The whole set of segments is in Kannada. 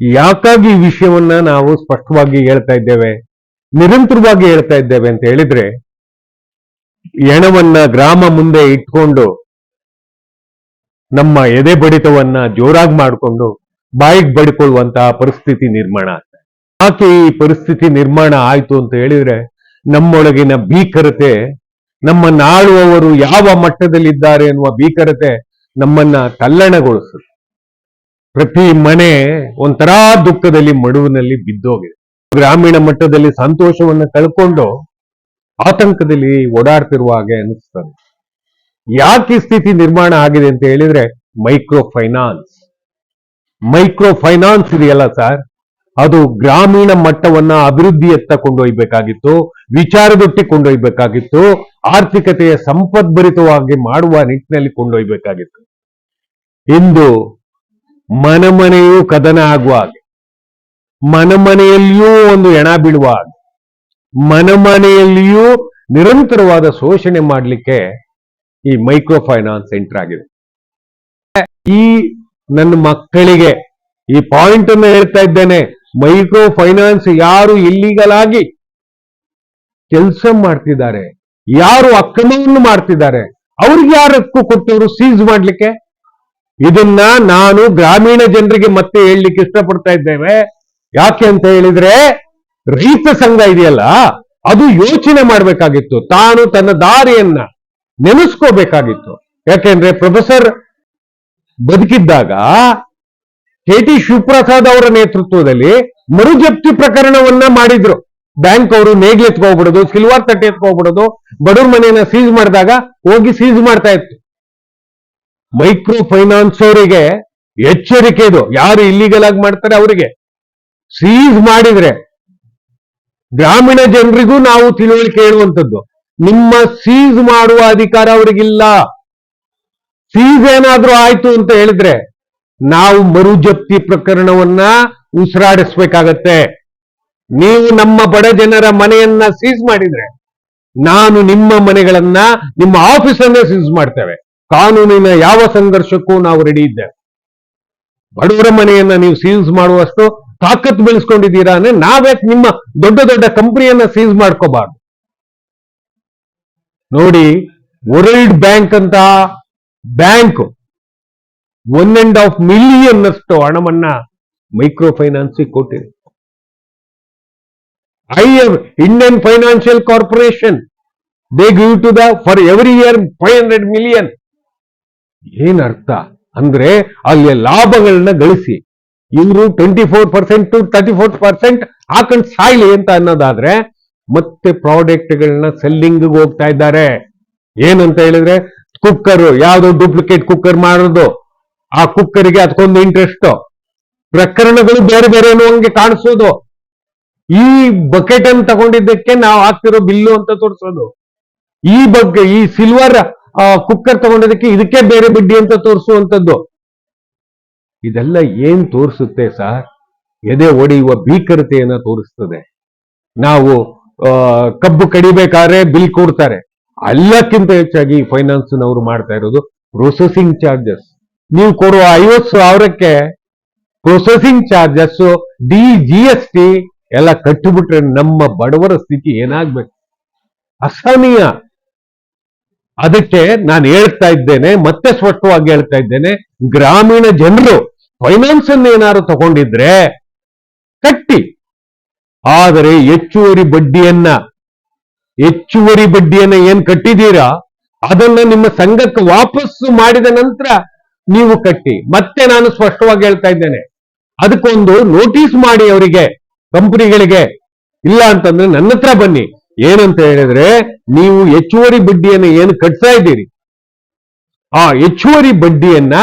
ಯಾಕಾಗಿ ಈ ವಿಷಯವನ್ನ ನಾವು ಸ್ಪಷ್ಟವಾಗಿ ಹೇಳ್ತಾ ಇದ್ದೇವೆ, ನಿರಂತರವಾಗಿ ಹೇಳ್ತಾ ಇದ್ದೇವೆ ಅಂತ ಹೇಳಿದ್ರೆ ಎಣವನ್ನ ಗ್ರಾಮ ಮುಂದೆ ಇಟ್ಕೊಂಡು ನಮ್ಮ ಎದೆ ಬಡಿತವನ್ನ ಜೋರಾಗಿ ಮಾಡಿಕೊಂಡು ಬಾಯಿಗೆ ಬಡಿಕೊಳ್ಳುವಂತಹ ಪರಿಸ್ಥಿತಿ ನಿರ್ಮಾಣ ಆಗ್ತದೆ ಯಾಕೆ ಈ ಪರಿಸ್ಥಿತಿ ನಿರ್ಮಾಣ ಆಯ್ತು ಅಂತ ಹೇಳಿದ್ರೆ, ನಮ್ಮೊಳಗಿನ ಭೀಕರತೆ, ನಮ್ಮನ್ನ ಆಳುವವರು ಯಾವ ಮಟ್ಟದಲ್ಲಿದ್ದಾರೆ ಎನ್ನುವ ಭೀಕರತೆ ನಮ್ಮನ್ನ ತಲ್ಲಣಗೊಳಿಸುತ್ತೆ. ಪ್ರತಿ ಮನೆ ಒಂಥರ ದುಃಖದಲ್ಲಿ ಮಡುವಿನಲ್ಲಿ ಬಿದ್ದೋಗಿದೆ. ಗ್ರಾಮೀಣ ಮಟ್ಟದಲ್ಲಿ ಸಂತೋಷವನ್ನು ಕಳ್ಕೊಂಡು ಆತಂಕದಲ್ಲಿ ಓಡಾಡ್ತಿರುವ ಹಾಗೆ ಅನಿಸ್ತದೆ ಯಾಕೆ ಸ್ಥಿತಿ ನಿರ್ಮಾಣ ಆಗಿದೆ ಅಂತ ಹೇಳಿದ್ರೆ ಮೈಕ್ರೋ ಫೈನಾನ್ಸ್ ಮೈಕ್ರೋ ಫೈನಾನ್ಸ್ ಇದೆಯಲ್ಲ ಸರ್? ಅದು ಗ್ರಾಮೀಣ ಮಟ್ಟವನ್ನ ಅಭಿವೃದ್ಧಿಯತ್ತ ಕೊಂಡೊಯ್ಬೇಕಾಗಿತ್ತು ವಿಚಾರದೊಟ್ಟಿ ಕೊಂಡೊಯ್ಬೇಕಾಗಿತ್ತು, ಆರ್ಥಿಕತೆಯ ಸಂಪದ್ಭರಿತವಾಗಿ ಮಾಡುವ ನಿಟ್ಟಿನಲ್ಲಿ ಕೊಂಡೊಯ್ಬೇಕಾಗಿತ್ತು. ಇಂದು ಮನಮನೆಯೂ ಕದನ ಆಗುವ ಹಾಗೆ. ಮನಮನೆಯಲ್ಲಿಯೂ ಒಂದು ಎಣ ಹಾಗೆ. ಮನಮನೆಯಲ್ಲಿಯೂ ನಿರಂತರವಾದ ಶೋಷಣೆ ಮಾಡಲಿಕ್ಕೆ ಈ ಮೈಕ್ರೋ ಫೈನಾನ್ಸ್ ಸೆಂಟರ್ ಆಗಿದೆ. ಈ ನನ್ನ ಮಕ್ಕಳಿಗೆ ಈ ಪಾಯಿಂಟ್ ಅನ್ನು ಹೇಳ್ತಾ ಇದ್ದೇನೆ. ಮೈಕ್ರೋ ಫೈನಾನ್ಸ್ ಯಾರು ಇಲ್ಲಿಗಲ್ ಆಗಿ ಕೆಲಸ ಮಾಡ್ತಿದ್ದಾರೆ, ಯಾರು ಅಕ್ರಮವನ್ನು ಮಾಡ್ತಿದ್ದಾರೆ, ಅವ್ರಿಗೆ ಯಾರು ಹಕ್ಕು ಕೊಟ್ಟವರು ಸೀಸ್ ಮಾಡ್ಲಿಕ್ಕೆ? ಇದನ್ನ ನಾನು ಗ್ರಾಮೀಣ ಜನರಿಗೆ ಮತ್ತೆ ಹೇಳಲಿಕ್ಕೆ ಇಷ್ಟಪಡ್ತಾ ಇದ್ದೇವೆ. ಯಾಕೆ ಅಂತ ಹೇಳಿದ್ರೆ, ರೈತ ಸಂಘ ಇದೆಯಲ್ಲ, ಅದು ಯೋಚನೆ ಮಾಡಬೇಕಾಗಿತ್ತು. ತಾನು ತನ್ನ ದಾರಿಯನ್ನ ನೆನೆಸ್ಕೋಬೇಕಾಗಿತ್ತು. ಯಾಕೆಂದ್ರೆ ಪ್ರೊಫೆಸರ್ ಬದುಕಿದ್ದಾಗ ಕೆ ಟಿ ಶಿವಪ್ರಸಾದ್ ಅವರ ನೇತೃತ್ವದಲ್ಲಿ ಮರುಜಪ್ತಿ ಪ್ರಕರಣವನ್ನ ಮಾಡಿದ್ರು. ಬ್ಯಾಂಕ್ ಅವರು ನೇಗ್ಲೆತ್ಕೋಗ್ಬಿಡೋದು ಸಿಲ್ವಾರ್ ತಟ್ಟೆ ಎತ್ಕೋಗ್ಬಿಡೋದು ಬಡವ್ರ ಮನೆಯನ್ನ ಸೀಸ್ ಮಾಡಿದಾಗ ಹೋಗಿ ಸೀಜ್ ಮಾಡ್ತಾ ಇತ್ತು. ಮೈಕ್ರೋ ಫೈನಾನ್ಸ್ ಅವರಿಗೆ ಎಚ್ಚರಿಕೆ ಇದು. ಯಾರು ಇಲ್ಲಿಗಲ್ ಆಗಿ ಮಾಡ್ತಾರೆ ಅವರಿಗೆ. ಸೀಸ್ ಮಾಡಿದ್ರೆ ಗ್ರಾಮೀಣ ಜನರಿಗೂ ನಾವು ತಿಳುವಳಿಕೆ ಹೇಳುವಂಥದ್ದು. ನಿಮ್ಮ ಸೀಸ್ ಮಾಡುವ ಅಧಿಕಾರ ಅವರಿಗಿಲ್ಲ. ಸೀಸ್ ಏನಾದ್ರೂ ಆಯ್ತು ಅಂತ ಹೇಳಿದ್ರೆ ನಾವು ಮರುಜಪ್ತಿ ಪ್ರಕರಣವನ್ನ ಉಸಿರಾಡಿಸ್ಬೇಕಾಗತ್ತೆ. ನೀವು ನಮ್ಮ ಬಡ ಜನರ ಮನೆಯನ್ನ ಸೀಸ್ ಮಾಡಿದ್ರೆ ನಾನು ನಿಮ್ಮ ಮನೆಗಳನ್ನ ನಿಮ್ಮ ಆಫೀಸನ್ನೇ ಸೀಸ್ ಮಾಡ್ತೇವೆ. ಕಾನೂನಿನ ಯಾವ ಸಂಘರ್ಷಕ್ಕೂ ನಾವು ರೆಡಿ ಇದ್ದೇವೆ. ಬಡವರ ಮನೆಯನ್ನ ನೀವು ಸೀಸ್ ಮಾಡುವಷ್ಟು ತಾಕತ್ ಬೆಳೆಸ್ಕೊಂಡಿದ್ದೀರಾ ಅಂದ್ರೆ ನಾವ್ಯಾಕೆ ನಿಮ್ಮ ದೊಡ್ಡ ದೊಡ್ಡ ಕಂಪನಿಯನ್ನ ಸೀಸ್ ಮಾಡ್ಕೋಬಾರ್ದು. ನೋಡಿ ವರ್ಲ್ಡ್ ಬ್ಯಾಂಕ್ ಅಂತ bank one and half million ಅಷ್ಟು ಹಣವನ್ನ ಮೈಕ್ರೋ ಫೈನಾನ್ಸ್ ಕೊಟ್ಟಿದೆ. I Indian financial corporation they give to the for every year five hundred million ಏನ್ ಅರ್ಥ ಅಂದ್ರೆ ಅಲ್ಲಿ ಲಾಭಗಳನ್ನ ಗಳಿಸಿ. ಇವರು twenty four percent to thirty four percent ಹಾಕೊಂಡು ಸಾಯ್ಲಿ ಅಂತ ಅನ್ನೋದಾದ್ರೆ ಮತ್ತೆ ಪ್ರಾಡಕ್ಟ್ಗಳನ್ನ ಸೆಲ್ಲಿಂಗ್ ಹೋಗ್ತಾ ಇದ್ದಾರೆ. ಏನಂತ ಹೇಳಿದ್ರೆ ಕುಕ್ಕರ್ ಯಾವ್ದೋ ಡೂಪ್ಲಿಕೇಟ್ ಕುಕ್ಕರ್ ಮಾಡೋದು ಆ ಕುಕ್ಕರ್ಗೆ ಅದಕ್ಕೊಂದು ಇಂಟ್ರೆಸ್ಟ್ ಪ್ರಕರಣಗಳು ಬೇರೆ ಬೇರೆ ಹಂಗೆ ಕಾಣಿಸೋದು. ಈ ಬಕೆಟ್ ಅನ್ನು ತಗೊಂಡಿದ್ದಕ್ಕೆ ನಾವು ಹಾಕ್ತಿರೋ ಬಿಲ್ಲು ಅಂತ ತೋರಿಸೋದು. ಈ ಬಗ್ಗೆ ಈ ಸಿಲ್ವರ್ ಕುಕ್ಕರ್ ತಗೊಂಡಿದ್ದಕ್ಕೆ ಇದಕ್ಕೆ ಬೇರೆ ಬಡ್ಡಿ ಅಂತ ತೋರಿಸುವಂಥದ್ದು. ಇದೆಲ್ಲ ಏನ್ ತೋರಿಸುತ್ತೆ ಸರ್? ಎದೆ ಒಡೆಯುವ ಭೀಕರತೆಯನ್ನ ತೋರಿಸ್ತದೆ. ನಾವು ಆ, ಕಬ್ಬು ಕಡಿಬೇಕಾದ್ರೆ ಬಿಲ್ ಕೊಡ್ತಾರೆ. ಎಲ್ಲಕ್ಕಿಂತ ಹೆಚ್ಚಾಗಿ ಫೈನಾನ್ಸ್ ನವರು ಮಾಡ್ತಾ ಇರೋದು ಪ್ರೊಸೆಸಿಂಗ್ ಚಾರ್ಜಸ್ ನೀವು ಕೊಡುವ ಐವತ್ತು ಸಾವಿರಕ್ಕೆ processing charges D G S T ಎಲ್ಲ ಕಟ್ಟಿಬಿಟ್ರೆ ನಮ್ಮ ಬಡವರ ಸ್ಥಿತಿ ಏನಾಗ್ಬೇಕು? ಅಸಹನೀಯ. ಅದಕ್ಕೆ ನಾನು ಹೇಳ್ತಾ ಇದ್ದೇನೆ, ಮತ್ತೆ ಸ್ಪಷ್ಟವಾಗಿ ಹೇಳ್ತಾ ಇದ್ದೇನೆ, ಗ್ರಾಮೀಣ ಜನರು ಫೈನಾನ್ಸ್ ಅನ್ನು ಏನಾದ್ರು ತಗೊಂಡಿದ್ರೆ ಕಟ್ಟಿ. ಆದರೆ ಹೆಚ್ಚುವರಿ ಬಡ್ಡಿಯನ್ನ ಹೆಚ್ಚುವರಿ ಬಡ್ಡಿಯನ್ನ ಏನ್ ಕಟ್ಟಿದ್ದೀರಾ? ಅದನ್ನ ನಿಮ್ಮ ಸಂಘಕ್ಕೆ ವಾಪಸ್ಸು ಮಾಡಿದ ನಂತರ ನೀವು ಕಟ್ಟಿ. ಮತ್ತೆ ನಾನು ಸ್ಪಷ್ಟವಾಗಿ ಹೇಳ್ತಾ ಇದ್ದೇನೆ, ಅದಕ್ಕೊಂದು ನೋಟಿಸ್ ಮಾಡಿ ಅವರಿಗೆ ಕಂಪನಿಗಳಿಗೆ ಇಲ್ಲ ಅಂತಂದ್ರೆ ನನ್ನ ಹತ್ರ ಬನ್ನಿ. ಏನಂತ ಹೇಳಿದ್ರೆ ನೀವು ಹೆಚ್ಚುವರಿ ಬಡ್ಡಿಯನ್ನು ಏನು ಕಟ್ತಾ ಇದ್ದೀರಿ? ಆ ಹೆಚ್ಚುವರಿ ಬಡ್ಡಿಯನ್ನ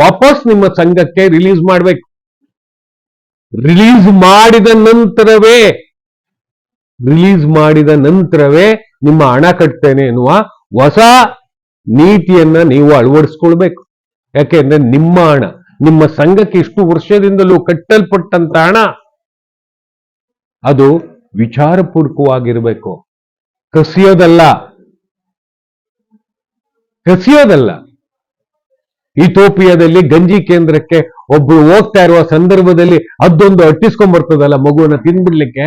ವಾಪಸ್ ನಿಮ್ಮ ಸಂಘಕ್ಕೆ ರಿಲೀಸ್ ಮಾಡಬೇಕು. ರಿಲೀಸ್ ಮಾಡಿದ ನಂತರವೇ ರಿಲೀಸ್ ಮಾಡಿದ ನಂತರವೇ ನಿಮ್ಮ ಹಣ ಕಟ್ತೇನೆ ಎನ್ನುವ ಹೊಸ ನೀತಿಯನ್ನ ನೀವು ಅಳವಡಿಸ್ಕೊಳ್ಬೇಕು. ಯಾಕೆಂದ್ರೆ ನಿಮ್ಮ ಹಣ, ನಿಮ್ಮ ಸಂಘಕ್ಕೆ ಇಷ್ಟು ವರ್ಷದಿಂದಲೂ ಕಟ್ಟಲ್ಪಟ್ಟಂತ ಹಣ, ಅದು ವಿಚಾರಪೂರ್ವಕವಾಗಿರಬೇಕು. ಕಸಿಯೋದಲ್ಲ. ಕಸಿಯೋದಲ್ಲ. ಇಥೋಪಿಯಾದಲ್ಲಿ ಗಂಜಿ ಕೇಂದ್ರಕ್ಕೆ ಒಬ್ರು ಹೋಗ್ತಾ ಇರುವ ಸಂದರ್ಭದಲ್ಲಿ ಅದೊಂದು ಅಟ್ಟಿಸ್ಕೊಂಡ್ ಬರ್ತದಲ್ಲ ಮಗುವನ್ನ ತಿನ್ಬಿಡ್ಲಿಕ್ಕೆ.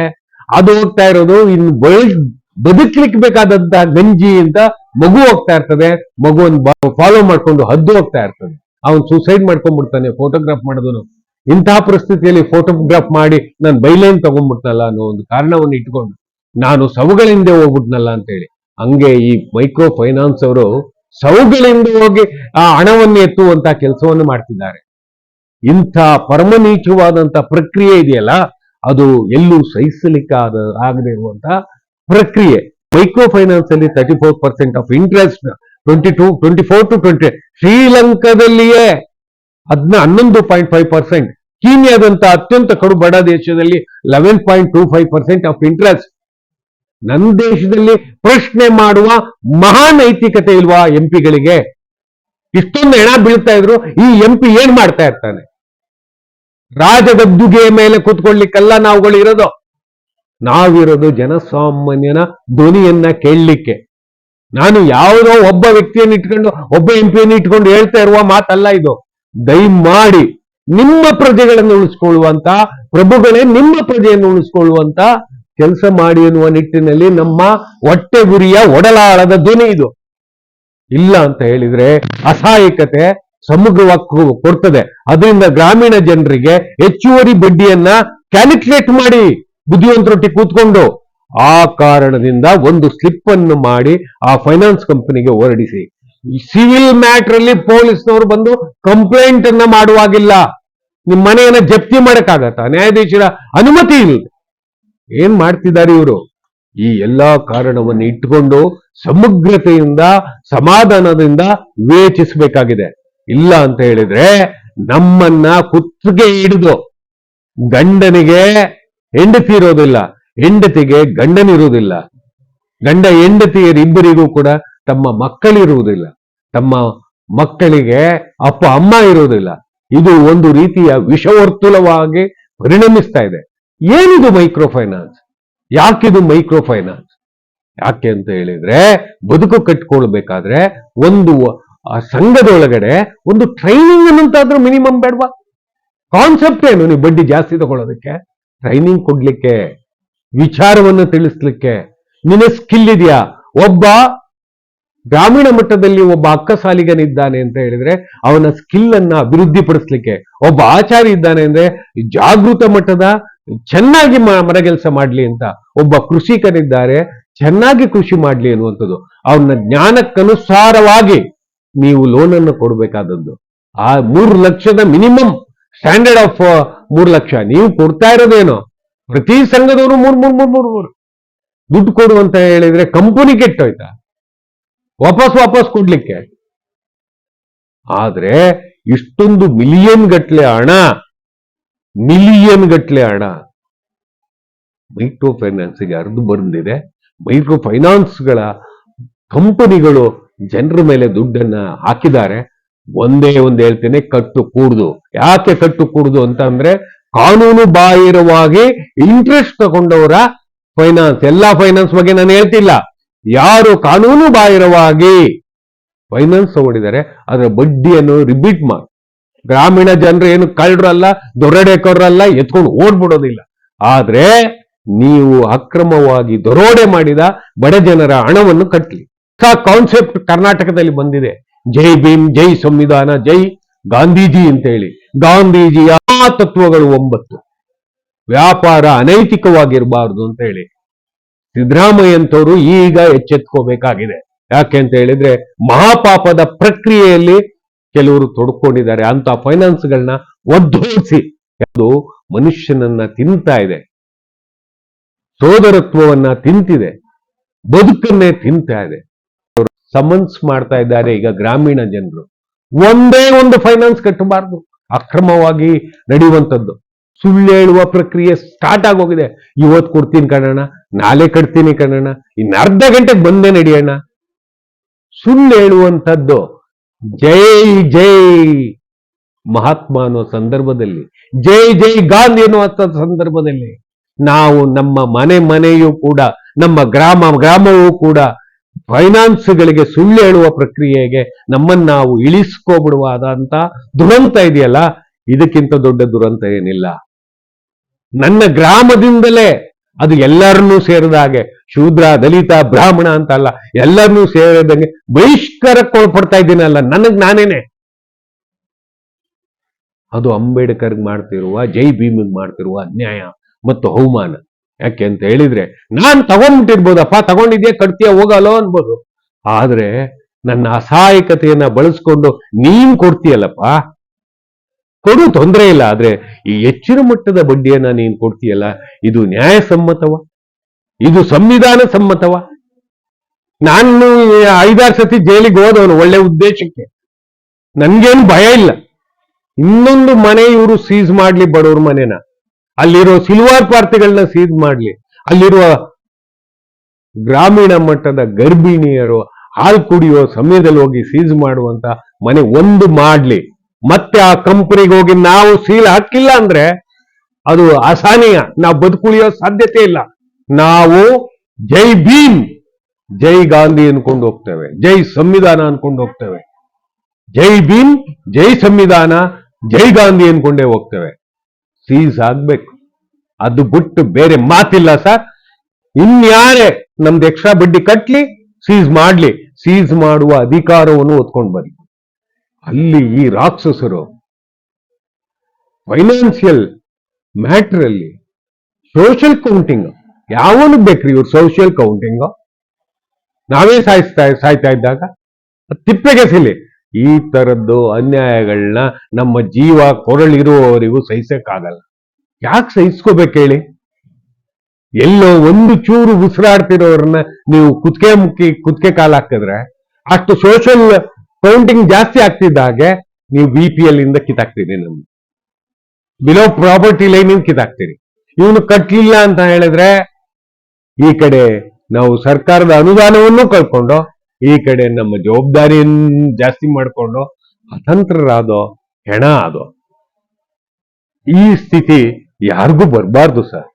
ಅದು ಹೋಗ್ತಾ ಇರೋದು, ಇನ್ನು ಬಲ್ ಬದುಕ್ಲಿಕ್ಕೆ ಬೇಕಾದಂತಹ ಗಂಜಿ ಅಂತ ಮಗು ಹೋಗ್ತಾ ಇರ್ತದೆ. ಮಗುವನ್ನ ಫಾಲೋ ಮಾಡ್ಕೊಂಡು ಹದ್ದು ಹೋಗ್ತಾ ಇರ್ತದೆ. ಅವನ್ ಸೂಸೈಡ್ ಮಾಡ್ಕೊಂಡ್ಬಿಡ್ತಾನೆ ಫೋಟೋಗ್ರಾಫ್ ಮಾಡೋದನು ಇಂತಹ ಪರಿಸ್ಥಿತಿಯಲ್ಲಿ ಫೋಟೋಗ್ರಾಫ್ ಮಾಡಿ ನಾನು ಬೈಲೇನ್ ತಗೊಂಡ್ಬಿಡ್ತಲ್ಲ ಅನ್ನೋ ಒಂದು ಕಾರಣವನ್ನು ಇಟ್ಕೊಂಡು ನಾನು ಸವುಗಳಿಂದ ಹೋಗ್ಬಿಟ್ನಲ್ಲ ಅಂತ ಹೇಳಿ ಹಂಗೆ ಈ ಮೈಕ್ರೋ ಫೈನಾನ್ಸ್ ಅವರು ಸವುಗಳಿಂದ ಹೋಗಿ ಆ ಹಣವನ್ನು ಎತ್ತುವಂತ ಕೆಲಸವನ್ನು ಮಾಡ್ತಿದ್ದಾರೆ. ಇಂಥ ಪರಮನೀಚವಾದಂತ ಪ್ರಕ್ರಿಯೆ ಇದೆಯಲ್ಲ, ಅದು ಎಲ್ಲೂ ಸಹಿಸಲಿಕ್ಕಾದ ಆಗದೆ ಇರುವಂತ ಪ್ರಕ್ರಿಯೆ. ಮೈಕ್ರೋ ಫೈನಾನ್ಸ್ ಅಲ್ಲಿ thirty four percent of interest twenty two twenty four to twenty ಶ್ರೀಲಂಕಾದಲ್ಲಿಯೇ ಅದನ್ನ ಹನ್ನೊಂದು ಪಾಯಿಂಟ್ ಫೈವ್ ಪರ್ಸೆಂಟ್ ಕೀನ್ಯಾದಂತ ಅತ್ಯಂತ ಕಡು ಬಡ ದೇಶದಲ್ಲಿ eleven point two five percent of interest ನನ್ನ ದೇಶದಲ್ಲಿ ಪ್ರಶ್ನೆ ಮಾಡುವ ಮಹಾನೈತಿಕತೆ ಇಲ್ವಾ ಎಂಪಿಗಳಿಗೆ? ಇಷ್ಟೊಂದು ಹೆಣ ಬೀಳ್ತಾ ಇದ್ರು, ಈ ಎಂಪಿ ಏನ್ ಮಾಡ್ತಾ ಇರ್ತಾನೆ? ರಾಜಗದ್ದುಗೆ ಮೇಲೆ ಕೂತ್ಕೊಳ್ಳಿಕ್ಕೆಲ್ಲ ನಾವುಗಳು ಇರೋದು. ನಾವಿರೋದು ಜನಸಾಮಾನ್ಯನ ಧ್ವನಿಯನ್ನ ಕೇಳಲಿಕ್ಕೆ. ನಾನು ಯಾವುದೋ ಒಬ್ಬ ವ್ಯಕ್ತಿಯನ್ನು ಇಟ್ಕೊಂಡು ಒಬ್ಬ ಎಂಪಿಯನ್ನು ಇಟ್ಕೊಂಡು ಹೇಳ್ತಾ ಇರುವ ಮಾತಲ್ಲ ಇದು. ದಯಮಾಡಿ ನಿಮ್ಮ ಪ್ರಜೆಗಳನ್ನು ಉಳಿಸ್ಕೊಳ್ಳುವಂತ, ಪ್ರಭುಗಳೇ ನಿಮ್ಮ ಪ್ರಜೆಯನ್ನು ಉಳಿಸ್ಕೊಳ್ಳುವಂತ ಕೆಲಸ ಮಾಡಿ ಎನ್ನುವ ನಿಟ್ಟಿನಲ್ಲಿ ನಮ್ಮ ಹೊಟ್ಟೆ ಗುರಿಯ ಒಡಲಾಳದ ಧ್ವನಿ ಇದು. ಇಲ್ಲ ಅಂತ ಹೇಳಿದ್ರೆ ಅಸಹಾಯಕತೆ ಸಮಗ್ರವಾಗಿ ಕೊಡ್ತದೆ. ಅದರಿಂದ ಗ್ರಾಮೀಣ ಜನರಿಗೆ ಹೆಚ್ಚುವರಿ ಬಡ್ಡಿಯನ್ನ ಕ್ಯಾಲ್ಕುಲೇಟ್ ಮಾಡಿ ಬುದ್ಧಿವಂತರೊಟ್ಟಿ ಕೂತ್ಕೊಂಡು ಆ ಕಾರಣದಿಂದ ಒಂದು ಸ್ಲಿಪ್ ಅನ್ನು ಮಾಡಿ ಆ ಫೈನಾನ್ಸ್ ಕಂಪನಿಗೆ ಹೊರಡಿಸಿ. ಸಿವಿಲ್ ಮ್ಯಾಟ್ರಲ್ಲಿ ಪೊಲೀಸ್ನವರು ಬಂದು ಕಂಪ್ಲೇಂಟ್ ಅನ್ನ ಮಾಡುವಾಗಿಲ್ಲ. ನಿಮ್ ಮನೆಯನ್ನ ಜಪ್ತಿ ಮಾಡಕ್ಕಾಗತ್ತಾ? ನ್ಯಾಯಾಧೀಶರ ಅನುಮತಿ ಇಲ್ಲ ಏನ್ ಮಾಡ್ತಿದ್ದಾರೆ ಇವರು? ಈ ಎಲ್ಲಾ ಕಾರಣವನ್ನು ಇಟ್ಟುಕೊಂಡು ಸಮಗ್ರತೆಯಿಂದ, ಸಮಾಧಾನದಿಂದ ವಿವೇಚಿಸಬೇಕಾಗಿದೆ. ಇಲ್ಲ ಅಂತ ಹೇಳಿದ್ರೆ ನಮ್ಮನ್ನ ಕುತ್ತಿಗೆ ಹಿಡಿದು ಗಂಡನಿಗೆ ಹೆಂಡತಿ ಇರೋದಿಲ್ಲ, ಹೆಂಡತಿಗೆ ಗಂಡನಿರುವುದಿಲ್ಲ ಗಂಡ ಹೆಂಡತಿಯರಿಬ್ಬರಿಗೂ ಕೂಡ ತಮ್ಮ ಮಕ್ಕಳಿರುವುದಿಲ್ಲ. ತಮ್ಮ ಮಕ್ಕಳಿಗೆ ಅಪ್ಪ, ಅಮ್ಮ ಇರುವುದಿಲ್ಲ. ಇದು ಒಂದು ರೀತಿಯ ವಿಷವರ್ತುಲವಾಗಿ ಪರಿಣಮಿಸ್ತಾ ಇದೆ. ಏನಿದು ಮೈಕ್ರೋ ಫೈನಾನ್ಸ್ ಯಾಕಿದು ಮೈಕ್ರೋ ಫೈನಾನ್ಸ್ ಯಾಕೆ ಅಂತ ಹೇಳಿದ್ರೆ, ಬದುಕು ಕಟ್ಕೊಳ್ಬೇಕಾದ್ರೆ ಒಂದು ಸಂಘದೊಳಗಡೆ ಒಂದು ಟ್ರೈನಿಂಗ್ ಅನ್ನಂತಾದ್ರೂ ಮಿನಿಮಮ್ ಬೇಡವಾ? ಕಾನ್ಸೆಪ್ಟ್ ಏನು? ನೀವು ಬಡ್ಡಿ ಜಾಸ್ತಿ ತಗೊಳ್ಳೋದಕ್ಕೆ ಟ್ರೈನಿಂಗ್ ಕೊಡ್ಲಿಕ್ಕೆ, ವಿಚಾರವನ್ನು ತಿಳಿಸ್ಲಿಕ್ಕೆ ನಿನ್ನ ಸ್ಕಿಲ್ ಇದೆಯಾ? ಒಬ್ಬ ಗ್ರಾಮೀಣ ಮಟ್ಟದಲ್ಲಿ ಒಬ್ಬ ಅಕ್ಕಸಾಲಿಗನಿದ್ದಾನೆ ಅಂತ ಹೇಳಿದ್ರೆ ಅವನ ಸ್ಕಿಲ್ ಅನ್ನ ಅಭಿವೃದ್ಧಿಪಡಿಸ್ಲಿಕ್ಕೆ ಒಬ್ಬ ಆಚಾರಿ ಇದ್ದಾನೆ ಅಂದ್ರೆ ಜಾಗೃತ ಮಟ್ಟದ ಚೆನ್ನಾಗಿ ಮರಗೆಲಸ ಮಾಡ್ಲಿ ಅಂತ ಒಬ್ಬ ಕೃಷಿಕನಿದ್ದಾರೆ, ಚೆನ್ನಾಗಿ ಕೃಷಿ ಮಾಡ್ಲಿ ಅನ್ನುವಂಥದ್ದು. ಅವನ ಜ್ಞಾನಕ್ಕನುಸಾರವಾಗಿ ನೀವು ಲೋನ್ ಅನ್ನು ಕೊಡಬೇಕಾದದ್ದು. ಆ ಮೂರು ಲಕ್ಷದ ಮಿನಿಮಮ್ ಸ್ಟ್ಯಾಂಡರ್ಡ್ ಆಫ್ ಮೂರು ಲಕ್ಷ. ನೀವು ಕೊಡ್ತಾ ಇರೋದೇನು? ಪ್ರತಿ ಸಂಘದವರು ಮೂರ್ ಮೂರ್ ಮೂರ್ ಮೂರ್, ಮೂರು. ದುಡ್ಡು ಕೊಡು ಅಂತ ಹೇಳಿದ್ರೆ ಕಂಪನಿ ಕೆಟ್ಟೋಯ್ತಾ? ವಾಪಸ್ ವಾಪಸ್ ಕೊಡ್ಲಿಕ್ಕೆ. ಆದ್ರೆ ಇಷ್ಟೊಂದು ಮಿಲಿಯನ್ ಗಟ್ಲೆ ಹಣ ಮಿಲಿಯನ್ ಗಟ್ಲೆ ಹಣ ಮೈಕ್ರೋ ಫೈನಾನ್ಸ್ಗೆ ಅರ್ಧ ಬಂದಿದೆ. ಮೈಕ್ರೋ ಫೈನಾನ್ಸ್ಗಳ ಕಂಪನಿಗಳು ಜನರ ಮೇಲೆ ದುಡ್ಡನ್ನ ಹಾಕಿದ್ದಾರೆ. ಒಂದೇ ಒಂದು ಹೇಳ್ತೇನೆ, ಕಟ್ಟು ಕೂಡುದು. ಯಾಕೆ ಕಟ್ಟು ಕೂಡುದು ಅಂತ ಅಂದ್ರೆ ಕಾನೂನು ಬಾಹಿರವಾಗಿ ಇಂಟ್ರೆಸ್ಟ್ ತಗೊಂಡವರ ಫೈನಾನ್ಸ್ ಎಲ್ಲಾ ಫೈನಾನ್ಸ್ ಬಗ್ಗೆ ನಾನು ಹೇಳ್ತಿಲ್ಲ. ಯಾರು ಕಾನೂನು ಬಾಹಿರವಾಗಿ ಫೈನಾನ್ಸ್ ತಗೊಂಡಿದ್ದಾರೆ ಅದರ ಬಡ್ಡಿಯನ್ನು ರಿಪೀಟ್ ಮಾಡಿ. ಗ್ರಾಮೀಣ ಜನರು ಏನು ಕಳ್ಳರಲ್ಲ ದೊರಡೆಕೊರಲ್ಲ ಎತ್ಕೊಂಡು ಓಡ್ಬಿಡೋದಿಲ್ಲ. ಆದ್ರೆ ನೀವು ಅಕ್ರಮವಾಗಿ ದರೋಡೆ ಮಾಡಿದ ಬಡ ಜನರ ಹಣವನ್ನು ಕಟ್ಟಲಿ ಕಾನ್ಸೆಪ್ಟ್ ಕರ್ನಾಟಕದಲ್ಲಿ ಬಂದಿದೆ. ಜೈ ಭೀಮ್, ಜೈ ಸಂವಿಧಾನ, ಜೈ ಗಾಂಧೀಜಿ ಅಂತ ಹೇಳಿ ಗಾಂಧೀಜಿಯ ಆ ತತ್ವಗಳು ಒಂಬತ್ತು. ವ್ಯಾಪಾರ ಅನೈತಿಕವಾಗಿರಬಾರದು ಅಂತ ಹೇಳಿ ಸಿದ್ದರಾಮಯ್ಯಂತವರು ಈಗ ಎಚ್ಚೆತ್ಕೋಬೇಕಾಗಿದೆ. ಯಾಕೆ ಅಂತ ಹೇಳಿದ್ರೆ ಮಹಾಪಾಪದ ಪ್ರಕ್ರಿಯೆಯಲ್ಲಿ ಕೆಲವರು ತೊಡ್ಕೊಂಡಿದ್ದಾರೆ. ಅಂತ ಫೈನಾನ್ಸ್ಗಳನ್ನ ಒದ್ದೋಸಿ. ಅದು ಮನುಷ್ಯನನ್ನ ತಿಂತಾ ಇದೆ. ಸೋದರತ್ವವನ್ನ ತಿಂತಿದೆ. ಬದುಕನ್ನೇ ತಿಂತಾ ಇದೆ. ಅವರು ಸಮನ್ಸ್ ಮಾಡ್ತಾ ಇದ್ದಾರೆ ಈಗ ಗ್ರಾಮೀಣ ಜನರು. ಒಂದೇ ಒಂದು ಫೈನಾನ್ಸ್ ಕಟ್ಟಬಾರ್ದು. ಅಕ್ರಮವಾಗಿ ನಡೆಯುವಂಥದ್ದು. ಸುಳ್ಳು ಹೇಳುವ ಪ್ರಕ್ರಿಯೆ ಸ್ಟಾರ್ಟ್ ಆಗೋಗಿದೆ. ಇವತ್ತು ಕೊಡ್ತೀನಿ ಕಣಣ್ಣ ನಾಳೆ ಕಟ್ತೀನಿ ಕಣಣ್ಣ ಇನ್ನು ಅರ್ಧ ಗಂಟೆಗೆ ಬಂದೇ ನಡೆಯೋಣ ಸುಳ್ಳು ಹೇಳುವಂಥದ್ದು ಜೈ ಜೈ ಮಹಾತ್ಮ ಅನ್ನೋ ಸಂದರ್ಭದಲ್ಲಿ, ಜೈ ಜೈ ಗಾಂಧಿ ಅನ್ನುವಂಥ ಸಂದರ್ಭದಲ್ಲಿ ನಾವು ನಮ್ಮ ಮನೆ ಮನೆಯೂ ಕೂಡ, ನಮ್ಮ ಗ್ರಾಮ ಗ್ರಾಮವೂ ಕೂಡ ಫೈನಾನ್ಸ್ಗಳಿಗೆ ಸುಳ್ಳು ಹೇಳುವ ಪ್ರಕ್ರಿಯೆಗೆ ನಮ್ಮನ್ನು ನಾವು ಇಳಿಸ್ಕೋಬಿಡುವಾದಂಥ ದುರಂತ ಇದೆಯಲ್ಲ? ಇದಕ್ಕಿಂತ ದೊಡ್ಡ ದುರಂತ ಏನಿಲ್ಲ. ನನ್ನ ಗ್ರಾಮದಿಂದಲೇ ಅದು ಎಲ್ಲರನ್ನೂ ಸೇರಿದ ಹಾಗೆ, ಶೂದ್ರ, ದಲಿತ, ಬ್ರಾಹ್ಮಣ ಅಂತ ಅಲ್ಲ, ಎಲ್ಲರನ್ನೂ ಸೇರಿದಂಗೆ ಬಹಿಷ್ಕಾರಕ್ಕೆ ಒಳಪಡ್ತಾ ಇದ್ದೀನಲ್ಲ ನನಗ್ ನಾನೇನೆ? ಅದು ಅಂಬೇಡ್ಕರ್ ಮಾಡ್ತಿರುವ, ಜೈ ಭೀಮಿಗೆ ಮಾಡ್ತಿರುವ ಅನ್ಯಾಯ ಮತ್ತು ಅವಮಾನ ಯಾಕೆ ಅಂತ ಹೇಳಿದ್ರೆ, ನಾನ್ ತಗೊಂಡ್ಬಿಟ್ಟಿರ್ಬೋದಪ್ಪ ತಗೊಂಡಿದ್ಯಾ, ಕಟ್ತೀಯ ಹೋಗಲ್ಲೋ ಅನ್ಬೋದು. ಆದ್ರೆ ನನ್ನ ಅಸಹಾಯಕತೆಯನ್ನ ಬಳಸ್ಕೊಂಡು ನೀನ್ ಕೊಡ್ತೀಯಲ್ಲಪ್ಪ ಕೊಡು ತೊಂದರೆ ಇಲ್ಲ, ಆದ್ರೆ ಈ ಹೆಚ್ಚಿನ ಮಟ್ಟದ ಬಡ್ಡಿಯನ್ನ ನೀನ್ ಕೊಡ್ತೀಯಲ್ಲ, ಇದು ನ್ಯಾಯಸಮ್ಮತವ? ಇದು ಸಂವಿಧಾನ ಸಮ್ಮತವ ನಾನು ಐದಾರು ಸತಿ ಜೈಲಿಗೆ ಹೋದವನು ಒಳ್ಳೆ ಉದ್ದೇಶಕ್ಕೆ. ನನ್ಗೇನು ಭಯ ಇಲ್ಲ. ಇನ್ನೊಂದು ಮನೆ ಇವರು ಸೀಸ್ ಮಾಡ್ಲಿ ಬಡವ್ರ ಮನೆನ. ಅಲ್ಲಿರೋ ಸಿಲ್ವಾರ್ ಪಾರ್ಟಿಗಳನ್ನ ಸೀಸ್ ಮಾಡ್ಲಿ. ಅಲ್ಲಿರುವ ಗ್ರಾಮೀಣ ಮಟ್ಟದ ಗರ್ಭಿಣಿಯರು ಹಾಲು ಕುಡಿಯೋ ಸಮಯದಲ್ಲಿ ಹೋಗಿ ಸೀಸ್ ಮಾಡುವಂತ ಮನೆ ಒಂದು ಮಾಡ್ಲಿ. ಮತ್ತೆ ಆ ಕಂಪನಿಗೆ ಹೋಗಿ ನಾವು ಸೀಲ್ ಹಾಕಿಲ್ಲ ಅಂದ್ರೆ ಅದು ಅಸಹನೀಯ. ನಾವು ಬದುಕುಳಿಯೋ ಸಾಧ್ಯತೆ ಇಲ್ಲ. ನಾವು ಜೈ ಭೀಮ್, ಜೈ ಗಾಂಧಿ ಅನ್ಕೊಂಡು ಹೋಗ್ತೇವೆ, ಜೈ ಸಂವಿಧಾನ ಅನ್ಕೊಂಡು ಹೋಗ್ತೇವೆ. ಜೈ ಭೀಮ್, ಜೈ ಸಂವಿಧಾನ, ಜೈ ಗಾಂಧಿ ಅನ್ಕೊಂಡೇ ಹೋಗ್ತೇವೆ. ಸೀಸ್ ಆಗ್ಬೇಕು ಅದು ಬಿಟ್ಟು ಬೇರೆ ಮಾತಿಲ್ಲ ಸರ್. ಇನ್ಯಾರೇ ನಮ್ದು ಎಕ್ಸ್ಟ್ರಾ ಬಡ್ಡಿ ಕಟ್ಲಿ ಸೀಸ್ ಮಾಡ್ಲಿ. ಸೀಸ್ ಮಾಡುವ ಅಧಿಕಾರವನ್ನು ಹೊತ್ಕೊಂಡು ಬನ್ನಿ ಅಲ್ಲಿ ಈ ರಾಕ್ಷಸರು ಫೈನಾನ್ಷಿಯಲ್ ಮ್ಯಾಟರ್ ಅಲ್ಲಿ ಸೋಷಿಯಲ್ ಕೌಂಟಿಂಗ್ ಯಾವನು ಬೇಕ್ರಿ ಇವ್ರು ಸೋಷಿಯಲ್ ಕೌಂಟಿಂಗ್ ನಾವೇ ಸಾಯಿಸ್ತಾ, ಸಾಯ್ತಾ ಇದ್ದಾಗ ತಿಪ್ಪೆಗೆ ಸಿಲಿ ಈ ತರದ್ದು ಅನ್ಯಾಯಗಳನ್ನ ನಮ್ಮ ಜೀವ ಕೊರಳಿರುವವರಿಗೂ ಸಹಿಸಕ್ಕಾಗಲ್ಲ. ಯಾಕೆ ಸಹಿಸ್ಕೋಬೇಕು ಹೇಳಿ? ಎಲ್ಲೋ ಒಂದು ಚೂರು ಉಸಿರಾಡ್ತಿರೋರನ್ನ ನೀವು ಕುತ್ಕೆ ಮುಕ್ಕಿ ಕುತ್ಕೆ ಕಾಲ ಹಾಕಿದ್ರೆ ಅಷ್ಟು ಸೋಷಿಯಲ್ ಕೌಂಟಿಂಗ್ ಜಾಸ್ತಿ ಆಗ್ತಿದ್ದ ಹಾಗೆ ನೀವು ಬಿ ಪಿ ಎಲ್ ಇಂದ ಕಿತ್ತಾಕ್ತೀರಿ ನಮ್ಗೆ. ಬಿಲೋ ಪ್ರಾಪರ್ಟಿ ಲೈನ್ ಕಿತ್ತಾಕ್ತೀರಿ. ಇವನು ಕಟ್ಲಿಲ್ಲ ಅಂತ ಹೇಳಿದ್ರೆ ಈ ಕಡೆ ನಾವು ಸರ್ಕಾರದ ಅನುದಾನವನ್ನು ಕಳ್ಕೊಂಡು, ಈ ಕಡೆ ನಮ್ಮ ಜವಾಬ್ದಾರಿಯನ್ನು ಜಾಸ್ತಿ ಮಾಡಿಕೊಂಡು ಅತಂತ್ರರಾದೋ, ಹೆಣ ಆದೋ, ಈ ಸ್ಥಿತಿ ಯಾರಿಗೂ ಬರಬಾರ್ದು ಸರ್.